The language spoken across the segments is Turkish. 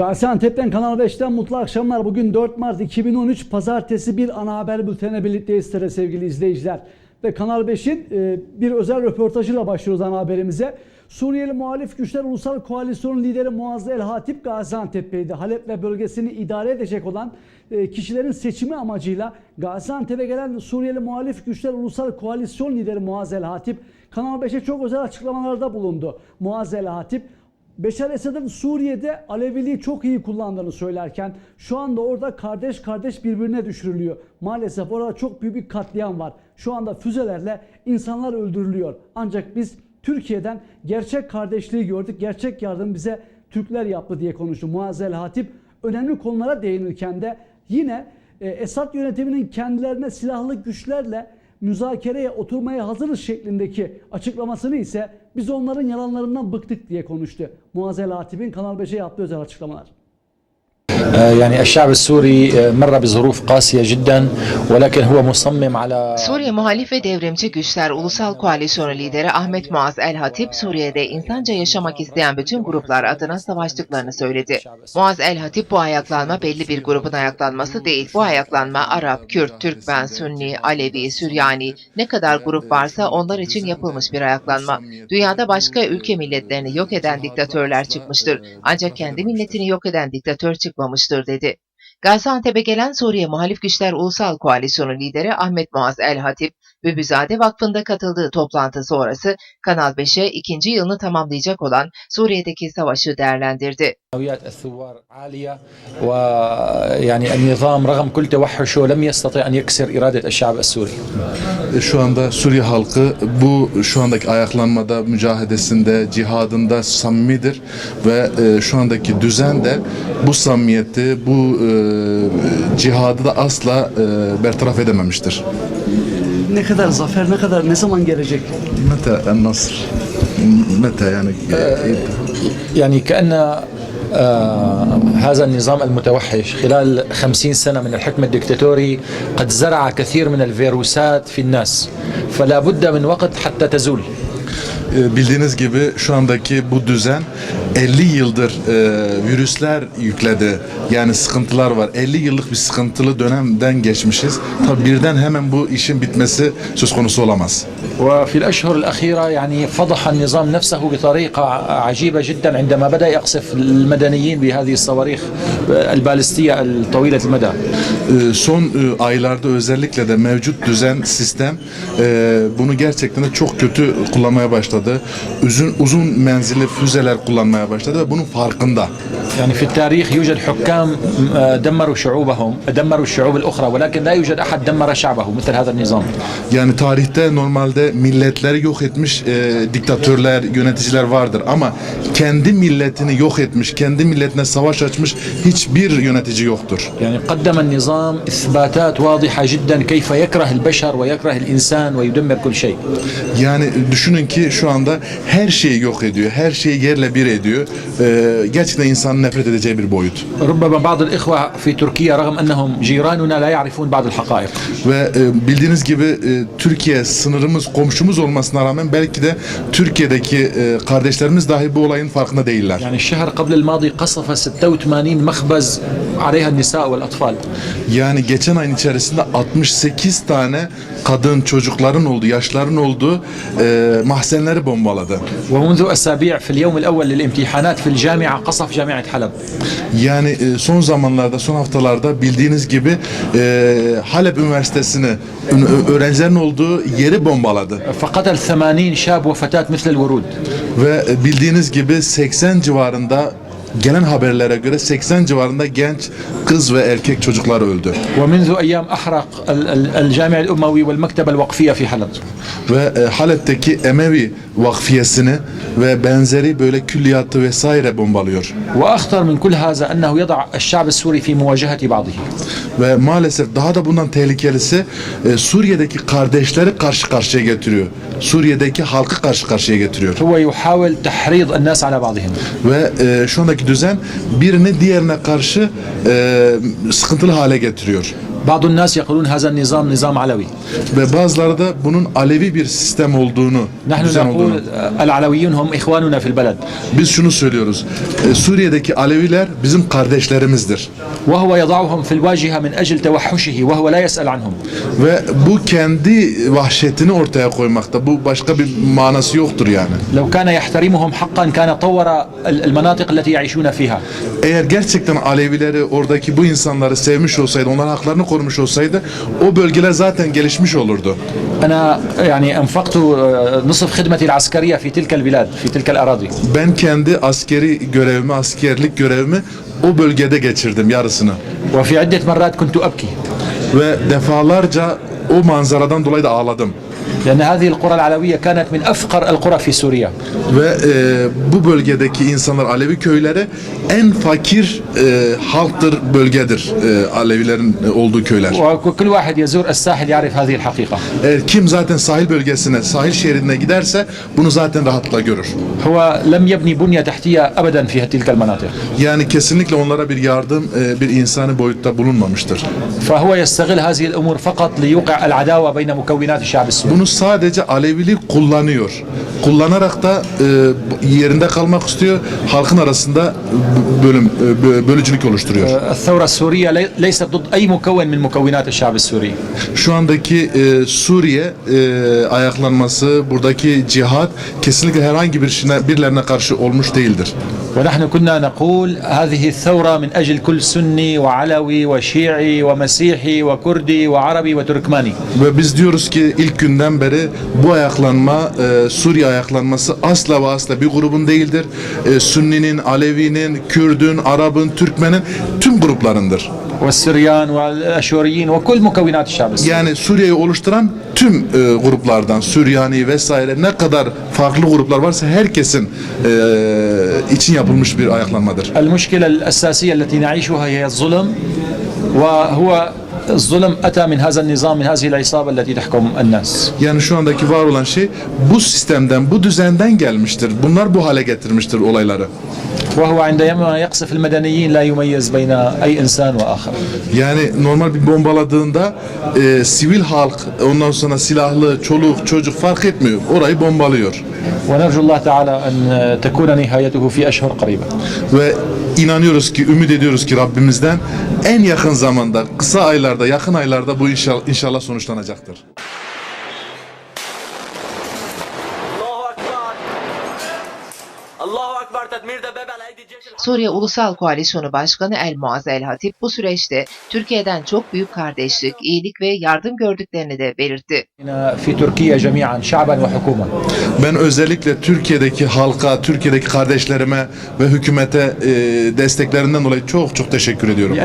Gaziantep'ten Kanal 5'ten mutlu akşamlar. Bugün 4 Mart 2013 Pazartesi bir ana haber bültenine birlikteyiz sizlere sevgili izleyiciler. Ve Kanal 5'in e, bir özel röportajıyla başlıyoruz ana haberimize. Suriyeli muhalif güçler ulusal koalisyon lideri Muazz El Hatip Gaziantep'teydi. Halep ve bölgesini idare edecek olan e, kişilerin seçimi amacıyla Gaziantep'e gelen Suriyeli muhalif güçler ulusal koalisyon lideri Muazz El Hatip Kanal 5'e çok özel açıklamalarda bulundu. Muazz El Hatip Beşar Esad'ın Suriye'de Aleviliği çok iyi kullandığını söylerken şu anda orada kardeş kardeş birbirine düşürülüyor. Maalesef orada çok büyük bir katliam var. Şu anda füzelerle insanlar öldürülüyor. Ancak biz Türkiye'den gerçek kardeşliği gördük. Gerçek yardım bize Türkler yaptı diye konuştu Muazzel Hatip. Önemli konulara değinirken de yine e, Esad yönetiminin kendilerine silahlı güçlerle müzakereye oturmaya hazırız şeklindeki açıklamasını ise biz onların yalanlarından bıktık diye konuştu. Muazzel Hatip'in Kanal 5'e yaptığı özel açıklamalar. يعني الشعب السوري مر بظروف قاسية جدا ولكن هو مصمم على Suriye Muhalif ve Devrimci Güçler Ulusal Koalisyonu lideri Ahmet Muaz El Hatip, Suriye'de insanca yaşamak isteyen bütün gruplar adına savaştıklarını söyledi. Muaz El Hatip bu ayaklanma belli bir grubun ayaklanması değil. Bu ayaklanma Arap, Kürt, Türkmen, Sünni, Alevi, Süryani ne kadar grup varsa onlar için yapılmış bir ayaklanma. Dünyada başka ülke milletlerini yok eden diktatörler çıkmıştır. Ancak kendi milletini yok eden diktatör çıkmamıştır dedi. Gaziantep'e gelen Suriye Muhalif Güçler Ulusal Koalisyonu lideri Ahmet Muaz El Hatip, Bübüzade Vakfı'nda katıldığı toplantı sonrası Kanal 5'e ikinci yılını tamamlayacak olan Suriye'deki savaşı değerlendirdi. E, şu anda Suriye halkı bu şu andaki ayaklanmada, mücahedesinde, cihadında samimidir ve e, şu andaki düzen de bu samimiyeti, bu e, cihadı da asla bertaraf edememiştir. Ne kadar zafer, ne kadar, ne zaman gelecek? Mete en-Nasr. Mete yani e, يعني كأن آه هذا النظام المتوحش خلال خمسين سنة من الحكم الدكتاتوري قد زرع كثير من الفيروسات في الناس فلا بد من وقت حتى تزول. bildiğiniz gibi şu andaki bu düzen 50 yıldır e, virüsler yükledi. Yani sıkıntılar var. 50 yıllık bir sıkıntılı dönemden geçmişiz. Tabi birden hemen bu işin bitmesi söz konusu olamaz. وفي الأشهر الأخيرة يعني فضح النظام نفسه بطريقة عجيبة جدا عندما بدأ يقصف المدنيين بهذه الصواريخ البالستية الطويلة المدى E, son e, aylarda özellikle de mevcut düzen sistem e, bunu gerçekten de çok kötü kullanmaya başladı. Uzun uzun menzilli füzeler kullanmaya başladı ve bunun farkında. يعني في التاريخ يوجد حكام آه، دمروا شعوبهم دمروا الشعوب الأخرى ولكن لا يوجد أحد دمر شعبه مثل هذا النظام Yani tarihte normalde milletleri yok etmiş e, diktatörler, yöneticiler vardır ama kendi milletini yok etmiş, kendi milletine savaş açmış hiçbir yönetici yoktur. يعني قدم النظام إثباتات واضحة جدا كيف يكره البشر ويكره الإنسان ويدمر كل شيء Yani düşünün ki şu anda her şeyi yok ediyor, her şeyi yerle bir ediyor. E, gerçekten insanın nefret edeceği bir boyut. ربما بعض الإخوة في تركيا رغم أنهم جيراننا لا يعرفون بعض الحقائق Ve e, bildiğiniz gibi e, Türkiye sınırımız, komşumuz olmasına rağmen belki de Türkiye'deki e, kardeşlerimiz dahi bu olayın farkında değiller. يعني الشهر قبل الماضي قصف 86 مخبز عليها النساء والأطفال Yani geçen ayın içerisinde 68 tane kadın, çocukların olduğu, yaşların olduğu e, mahzenleri bombaladı. ومنذ أسابيع في اليوم الأول للامتحانات في الجامعة قصف جامعة Halep? Yani e, son zamanlarda, son haftalarda bildiğiniz gibi e, Halep Üniversitesi'ni öğrencilerin olduğu yeri bombaladı. Fakat 80 şab ve fetat misle Ve e, bildiğiniz gibi 80 civarında gelen haberlere göre 80 civarında genç kız ve erkek çocuklar öldü. ومنذ أيام أحرق ال- ال- الجامع الأموي والمكتبة الوقفية في حلب Ve e, Halep'teki Emevi vakfiyesini ve benzeri böyle külliyatı vesaire bombalıyor. وأخطر من كل هذا أنه يضع الشعب السوري في مواجهة بعضه Ve maalesef daha da bundan tehlikelisi e, Suriye'deki kardeşleri karşı karşıya getiriyor. Suriye'deki halkı karşı karşıya getiriyor. هو يحاول تحريض الناس على بعضهم Ve e, şu andaki düzen birini diğerine karşı e, sıkıntılı hale getiriyor. Bazı nas yakulun haza nizam nizam Alevi. Ve bazıları da bunun Alevi bir sistem olduğunu, Nahnu nakul, olduğunu. hum ihvanuna fil beled. Biz şunu söylüyoruz. E, Suriye'deki Aleviler bizim kardeşlerimizdir. Ve huve yadauhum fil vaciha min ecil tevahhuşihi ve huve la yes'el anhum. Ve bu kendi vahşetini ortaya koymakta. Bu başka bir manası yoktur yani. Lev kana yehtarimuhum hakkan kana tavvara el manatik leti yaişuna fiha. Eğer gerçekten Alevileri oradaki bu insanları sevmiş olsaydı onların haklarını korumuş olsaydı o bölgeler zaten gelişmiş olurdu. Ana yani enfaktu nısf hizmeti askeriye fi tilkel bilad, fi tilkel aradi. Ben kendi askeri görevimi, askerlik görevimi o bölgede geçirdim yarısını. Ve fi iddet merrat kuntu abki. Ve defalarca o manzaradan dolayı da ağladım. لأن هذه القرى العلوية كانت من أفقر القرى في سوريا Ve e, bu bölgedeki insanlar Alevi köyleri en fakir e, halktır, bölgedir e, Alevilerin e, olduğu köyler. وكل واحد يزور الساحل يعرف هذه الحقيقة Eğer kim zaten sahil bölgesine, sahil şeridine giderse bunu zaten rahatla görür. هو لم يبني بنية تحتية أبدا في تلك المناطق Yani kesinlikle onlara bir yardım, e, bir insani boyutta bulunmamıştır. فهو يستغل هذه الأمور فقط ليوقع العداوة بين مكونات الشعب السوري bunu sadece Alevili kullanıyor. Kullanarak da e, yerinde kalmak istiyor. Halkın arasında bölüm e, bölücülük oluşturuyor. E, Thawra Suriye leysa dud ay mukavven min mukavvinat şabi Suriye. Şu andaki e, Suriye e, ayaklanması, buradaki cihat kesinlikle herhangi bir şeyine birilerine karşı olmuş değildir. ونحن كنا نقول هذه الثورة من أجل كل سني وعلوي وشيعي ومسيحي وكردي وعربي وتركماني Ve biz diyoruz ki ilk günden beri bu ayaklanma, e, Suriye ayaklanması asla ve asla bir grubun değildir. E, Sünninin, Alevinin, Kürdün, Arap'ın, Türkmen'in tüm gruplarındır. والسريان والأشوريين وكل مكونات الشعب السوري Yani Suriye'yi oluşturan tüm e, gruplardan, Süryani vesaire ne kadar farklı gruplar varsa herkesin e, için yapılmış bir ayaklanmadır. المشكلة الأساسية التي نعيشها هي الظلم وهو الظلم أتى من هذا النظام من هذه العصابة التي تحكم الناس Yani şu andaki var olan şey bu sistemden, bu düzenden gelmiştir. Bunlar bu hale getirmiştir olayları. وهو عندما يقصف المدنيين لا يميز بين أي إنسان وآخر Yani normal bir bombaladığında e, sivil halk ondan sonra silahlı çoluk çocuk fark etmiyor. Orayı bombalıyor. ونرجو الله تعالى أن تكون نهايته في أشهر قريبة Ve inanıyoruz ki, ümit ediyoruz ki Rabbimizden en yakın zamanda, kısa aylarda, yakın aylarda bu inşallah, inşallah sonuçlanacaktır. الله اكبر الله اكبر تدمير دبابه على ايدي الجيش الحر Suriye Ulusal Koalisyonu Başkanı El Muaz El Hatip bu süreçte Türkiye'den çok büyük kardeşlik, iyilik ve yardım gördüklerini de belirtti. Ben özellikle Türkiye'deki halka, Türkiye'deki kardeşlerime ve hükümete e, desteklerinden dolayı çok çok teşekkür ediyorum.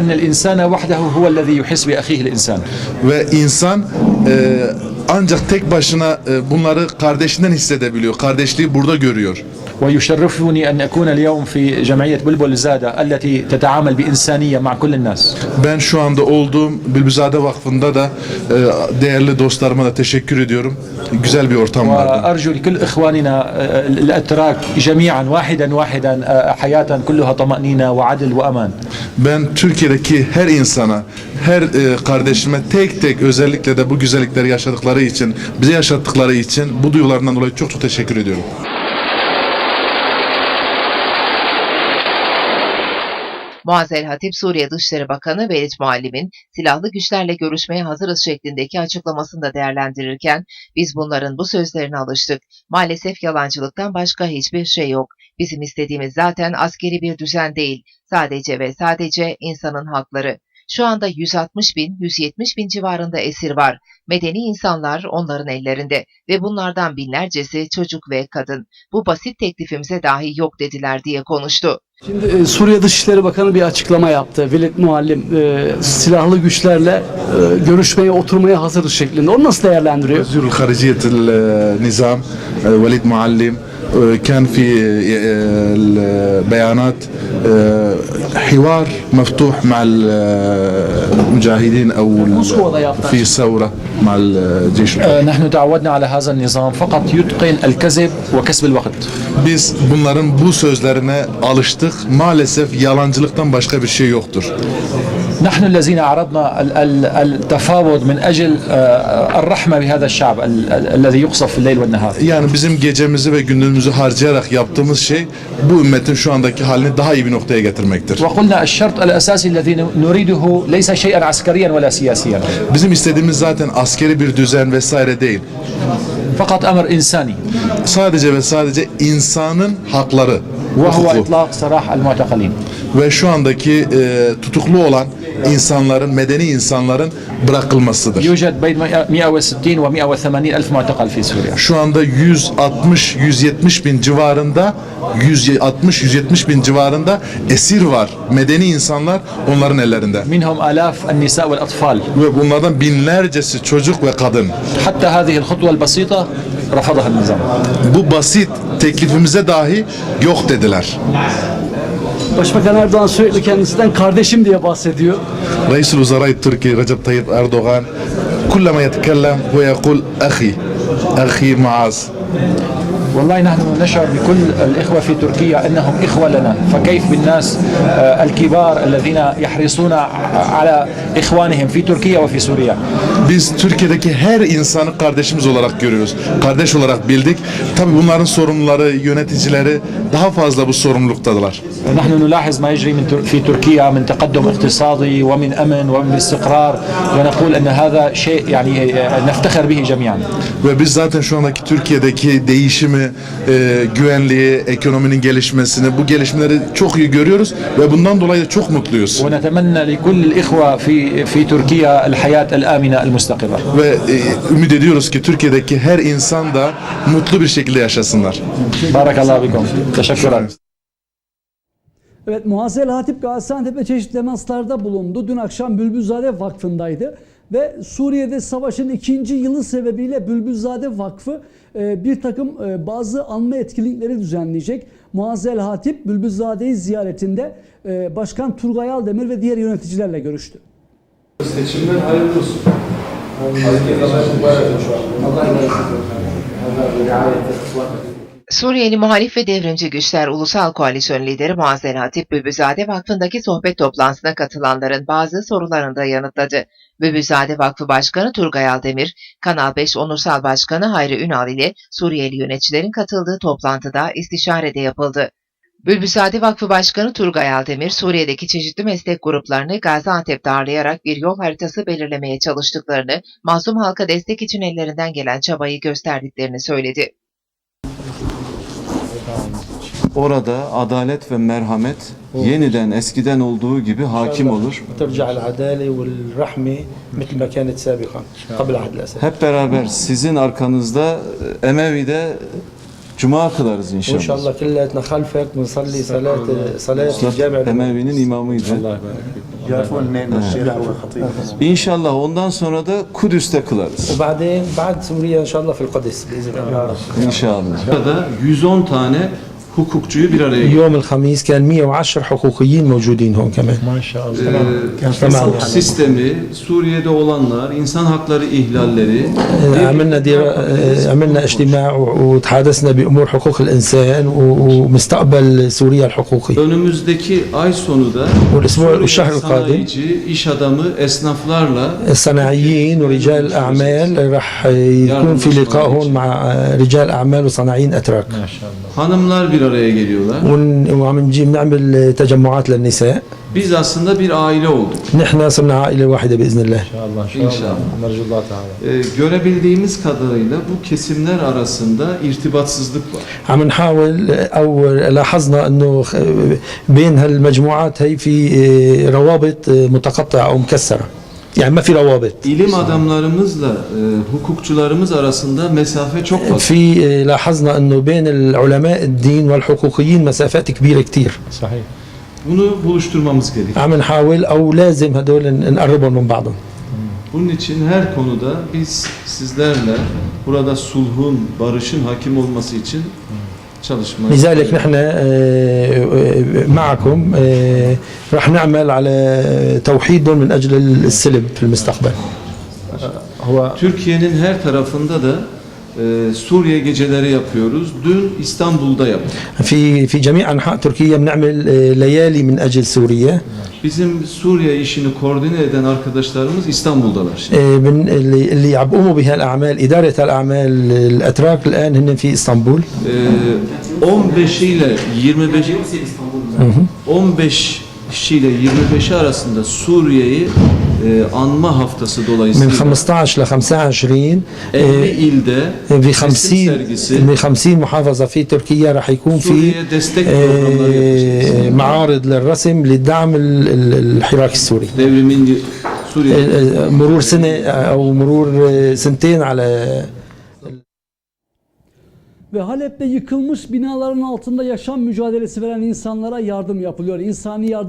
Ve insan e, ancak tek başına e, bunları kardeşinden hissedebiliyor. Kardeşliği burada görüyor. ويشرفني أن أكون اليوم في جمعية بلبل زادة التي تتعامل بإنسانية مع كل الناس Ben şu anda olduğum Bülbüzade Vakfı'nda da e, değerli dostlarıma da teşekkür ediyorum. Güzel bir ortam vardı. وأرجو لكل إخواننا آه، الأتراك جميعا واحدا واحدا آه، حياة كلها طمأنينة وعدل وأمان Ben Türkiye'deki her insana, her e, kardeşime tek tek özellikle de bu güzellikleri yaşadıkları için, bize yaşattıkları için bu duygularından dolayı çok çok teşekkür ediyorum. Muaz El Hatip, Suriye Dışişleri Bakanı Velid Muallim'in silahlı güçlerle görüşmeye hazırız şeklindeki açıklamasını da değerlendirirken, biz bunların bu sözlerine alıştık. Maalesef yalancılıktan başka hiçbir şey yok. Bizim istediğimiz zaten askeri bir düzen değil. Sadece ve sadece insanın hakları. Şu anda 160 bin, 170 bin civarında esir var. Medeni insanlar onların ellerinde ve bunlardan binlercesi çocuk ve kadın. Bu basit teklifimize dahi yok dediler diye konuştu. Şimdi e, Suriye Dışişleri Bakanı bir açıklama yaptı. Velid Muallim e, silahlı güçlerle e, görüşmeye oturmaya hazır şeklinde. Onu nasıl değerlendiriyor? Özür Hariciyet e, Nizam, e, Velid Muallim كان في البيانات حوار مفتوح مع المجاهدين او في ثوره مع الجيش آه، نحن تعودنا على هذا النظام فقط يتقن الكذب وكسب الوقت Biz bunların bu sözlerine alıştık. Maalesef yalancılıktan başka bir şey yoktur. نحن الذين عرضنا ال- ال- التفاوض من اجل آه، الرحمه بهذا الشعب ال- ال- الذي يقصف في الليل والنهار. Yani bizim gecemizi ve gündüzümüzü harcayarak yaptığımız şey bu ümmetin şu andaki halini daha iyi bir noktaya getirmektir. وقلنا الشرط الاساسي الذي نريده ليس شيئا عسكريا ولا سياسيا Bizim istediğimiz zaten askeri bir düzen vesaire değil. فقط امر انساني Sadece ve sadece insanın hakları, وهو hukuku. اطلاق سراح المعتقلين. ve şu andaki e, tutuklu olan insanların, medeni insanların bırakılmasıdır. Şu anda 160-170 bin civarında 160-170 bin civarında esir var. Medeni insanlar onların ellerinde. Minhum alaf nisa ve atfal. Ve bunlardan binlercesi çocuk ve kadın. Hatta hadihi el basita. Bu basit teklifimize dahi yok dediler. Başbakan Erdoğan sürekli kendisinden kardeşim diye bahsediyor. Reis-ül Uzaray Türkiye Recep Tayyip Erdoğan kullama yetekellem ve yekul ahi, ahi Muaz. والله نحن نشعر بكل الإخوة في تركيا أنهم إخوة لنا فكيف بالناس آه، الكبار الذين يحرصون على إخوانهم في تركيا وفي سوريا Biz Türkiye'deki her insanı kardeşimiz olarak görüyoruz. Kardeş olarak bildik. Tabii bunların sorumluları, yöneticileri daha fazla bu sorumluluktadılar. نحن نلاحظ ما يجري من تر- في تركيا من تقدم اقتصادي ومن أمن ومن استقرار ونقول أن هذا شيء يعني آه، نفتخر به جميعا Ve biz zaten şu andaki Türkiye'deki değişimi, e, güvenliği, ekonominin gelişmesini, bu gelişmeleri çok iyi görüyoruz ve bundan dolayı da çok mutluyuz. ونتمنى لكل الإخوة في في تركيا الحياة الآمنة المستقرة Ve e, ümit ediyoruz ki Türkiye'deki her insan da mutlu bir şekilde yaşasınlar. بارك الله بكم تشكرا Evet Muazzez Hatip Gaziantep'te çeşitli temaslarda bulundu. Dün akşam Bülbülzade Vakfı'ndaydı. Ve Suriye'de savaşın ikinci yılı sebebiyle Bülbülzade Vakfı e, bir takım e, bazı anma etkinlikleri düzenleyecek. Muazzez Hatip Bülbülzade'yi ziyaretinde e, Başkan Turgay Aldemir ve diğer yöneticilerle görüştü. Seçimler hayırlı olsun. Suriyeli muhalif ve devrimci güçler Ulusal Koalisyon Lideri Muazzez Hatip Bülbülzade Vakfı'ndaki sohbet toplantısına katılanların bazı sorularını da yanıtladı. Bülbülzade Vakfı Başkanı Turgay Aldemir, Kanal 5 Onursal Başkanı Hayri Ünal ile Suriyeli yöneticilerin katıldığı toplantıda istişare de yapıldı. Bülbülzade Vakfı Başkanı Turgay Aldemir, Suriye'deki çeşitli meslek gruplarını Gaziantep'te ağırlayarak bir yol haritası belirlemeye çalıştıklarını, mazlum halka destek için ellerinden gelen çabayı gösterdiklerini söyledi. Orada adalet ve merhamet yeniden eskiden olduğu gibi hakim olur. Hep beraber sizin arkanızda e, Emevi'de Cuma kılarız inşallah. İnşallah killetne halfek min salli salat salat Emevi'nin imamıydı. İnşallah ondan sonra da Kudüs'te kılarız. Ba'de ba'd Suriye inşallah fil Kudüs. İnşallah. Burada 110 tane hukukçuyu bir araya يوم الخميس كان 110 حقوقيين موجودين هون كمان ما شاء الله Hukuk sistemi, Suriye'de olanlar, insan hakları ihlalleri, عملنا دير... عملنا اجتماع وتحدثنا بامور حقوق الانسان ومستقبل سوريا الحقوقي önümüzdeki ay sonu da والأسبوع- Suriye والشهر القادم sanayici, iş adamı, esnaflarla الصناعيين ورجال الاعمال راح يكون في لقاء هون مع رجال اعمال وصناعيين اتراك hanımlar bir araya geliyorlar. ونعمل تجمعات للنساء. Biz aslında bir aile olduk. نحن صرنا عائلة واحدة بإذن الله. إن شاء الله. إن شاء الله. نرجو الله تعالى. Görebildiğimiz kadarıyla bu kesimler arasında irtibatsızlık var. عم نحاول أو لاحظنا أنه بين هالمجموعات هي في روابط متقطعة أو مكسرة. Yani fi ravabet. İlim adamlarımızla e, hukukçularımız arasında mesafe çok fazla. Fi lahazna ennu beynel ulema din vel hukukiyin mesafet kbir ktir. Sahih. Bunu buluşturmamız gerekiyor. Amin havil ev lazım hedol nqarribhum min ba'dhum. Bunun için her konuda biz sizlerle burada sulhun, barışın hakim olması için çalışmayı لذلك نحن آه، معكم آه، رح نعمل على توحيدهم من اجل السلم في المستقبل Türkiye'nin her tarafında da e, Suriye geceleri yapıyoruz. Dün İstanbul'da yaptık. في في جميع انحاء تركيا بنعمل آه، ليالي من اجل سوريا Bizim Suriye işini koordine eden arkadaşlarımız İstanbul'dalar. şimdi. آه، بن- اللي اللي عم بقوموا بهالاعمال اداره الاعمال الاتراك الان هن في اسطنبول Ee, 15 ile 25 15 ile 25 arasında Suriye'yi e, anma haftası من dolayısıyla 15 ل 25 50 آه، ilde ب resim 50 sergisi ب 50 محافظه في تركيا رح يكون في Suriye'ye destek programları آه، yapacağız. معارض للرسم لدعم ال- ال- الحراك السوري Devrimin y- Suriye آه، آه، مرور سنه او مرور آه، سنتين على Ve Halep'te yıkılmış binaların altında yaşam mücadelesi veren insanlara yardım yapılıyor. İnsani yardım